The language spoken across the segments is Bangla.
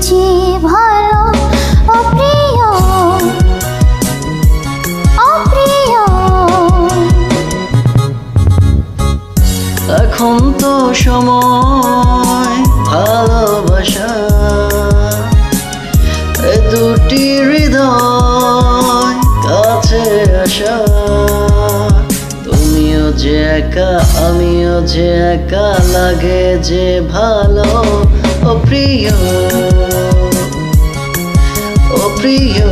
যে ভালো অপ্রিয় অপ্রিয় এখন তো সময় ভালোবাসা। দুটি হৃদয় কাছে আসা। তুমিও যে একা, আমিও যে একা, লাগে যে ভালো প্রিয়। প্রিয়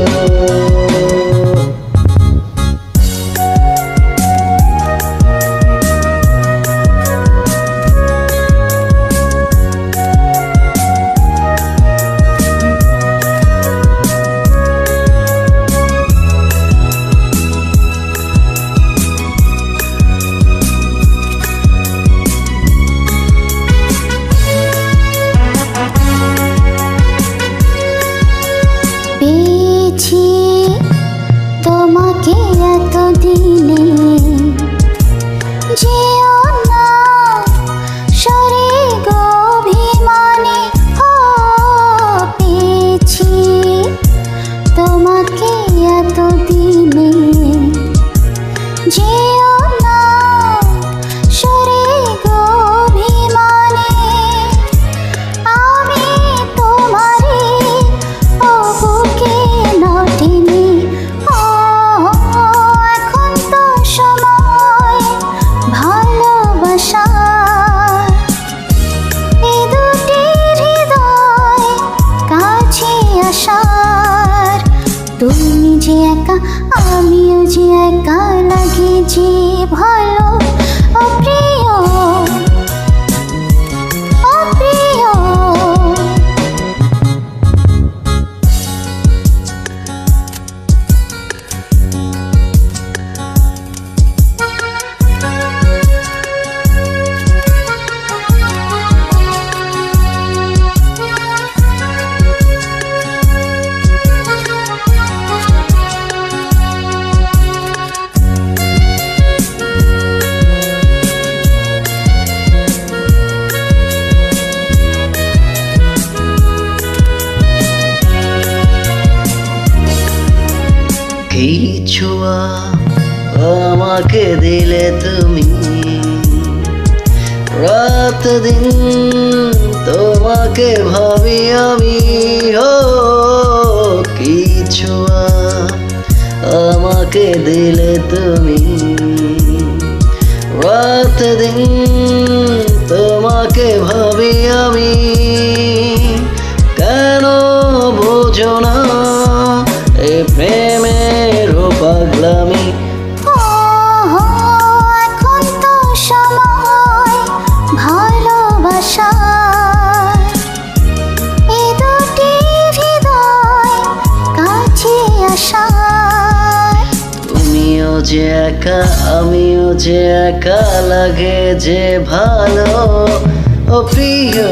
তুমি যে একা আমিও কিছু আমাকে দিলে তুমি রাত দিন তোমাকে ভাবি আমি, ও, কিছু আমাকে দিলে তুমি রাত দিন তোমাকে ভাবি আমি। কেন বোঝো না, এ প্রেমের একা আমিও যে একা লাগে যে ভালো ও প্রিয়।